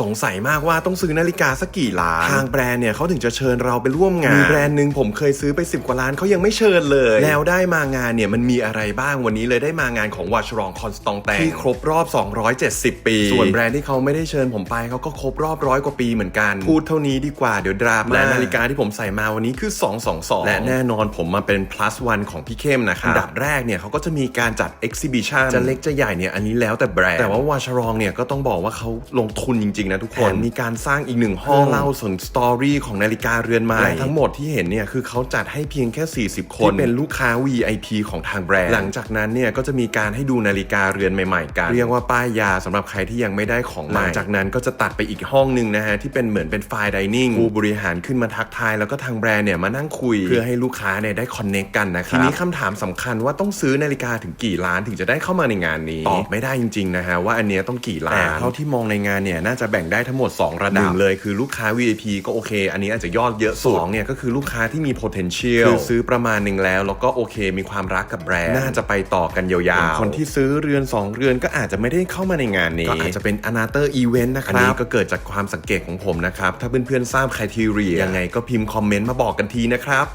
สงสัยมากว่าต้องซื้อนาฬิกาสักกี่ล้าน ทางแบรนด์เนี่ยเขาถึงจะเชิญเราไปร่วมงาน มีแบรนด์หนึ่งผมเคยซื้อไป 10 กว่าล้านเขายังไม่เชิญเลย แล้วได้มางานเนี่ยมันมีอะไรบ้างวันนี้เลยได้มางานของวัชรองคอนสตองแตงที่ครบรอบ 270 ปี ส่วนแบรนด์ที่เขาไม่ได้เชิญผมไปเขาก็ครบรอบร้อยกว่าปีเหมือนกัน พูดเท่านี้ดีกว่าเดี๋ยวดราม่าและนาฬิกาที่ผมใส่มาวันนี้คือ 222 และแน่นอนผมมาเป็น plus one ของพี่เข้มนะครับอันดับแรกเนี่ยเขาก็จะมีการจัด exhibition จะเล็กจะใหญ่เนี่ยอันนี้แล้วแต่แบรนด์แต่ว่าวาชรองเนี่ยก็ต้องบอกว่าเขาลงทุนจริงๆ นะทุกคนมีการสร้างอีกหนึ่งห้องเล่าส่วนสตอรี่ของนาฬิกาเรือนใหม่และทั้งหมดที่เห็นเนี่ยคือเขาจัดให้เพียงแค่ 40 คนที่เป็นลูกค้า VIP ของทางแบรนด์หลังจากนั้นเนี่ยก็จะมีการให้ดูนาฬิกาเรือนใหม่ๆกันเรียกว่าป้ายยาสำหรับใครที่ยังไม่ได้ของใหม่หลังจากนั้นก็จะตัดไปอีกห้องหนึ่งนะฮะที่เป็นเหมือนเป็นไฟล์ดิเนิ่งผู้บริหารขึ้นมาทักทายแล้วก็ทางแบรนด์เนี่ยมานั่งคุย เพื่อให้ลูกค้าเนี่ยได้คอนเน็กกันนะครับทีนี้คำถามสำคัญว่าต้องซื้อนาฬิกาถึงกี่ล้านถึงจะได้เข้ามาในงานนี้ตอบไม่ได้จริงๆนะฮะว่าอันเนี้ยต้องกี่ล้านแต่เท่าที่มองในงานเนี่ยน่าจะแบ่งได้ทั้งหมด 2 ระดับหนึ่งเลยคือลูกค้า VIP ก็โอเค อันนี้อาจจะยอดเยอะสุดสองเนี่ยก็คือลูกค้าที่มี potential คือซื้อประมาณหนึ่งแล้ว แล้วก็โอเคมีความรักกับแบรนด์น่าจะไปต่อกันยาวๆ คนที่ซื้อเรือน 2 เรือนก็อาจจะไม่ได้เข้ามาในงานนี้ ก็อาจจะเป็น another event นะครับอันนี้ก็เกิดจากความสังเกตของผมนะครับ ถ้าเพื่อนๆทราบ criteria ยังไงก็พิมพ์คอมเมนต์มาบอกกันทีนะครับ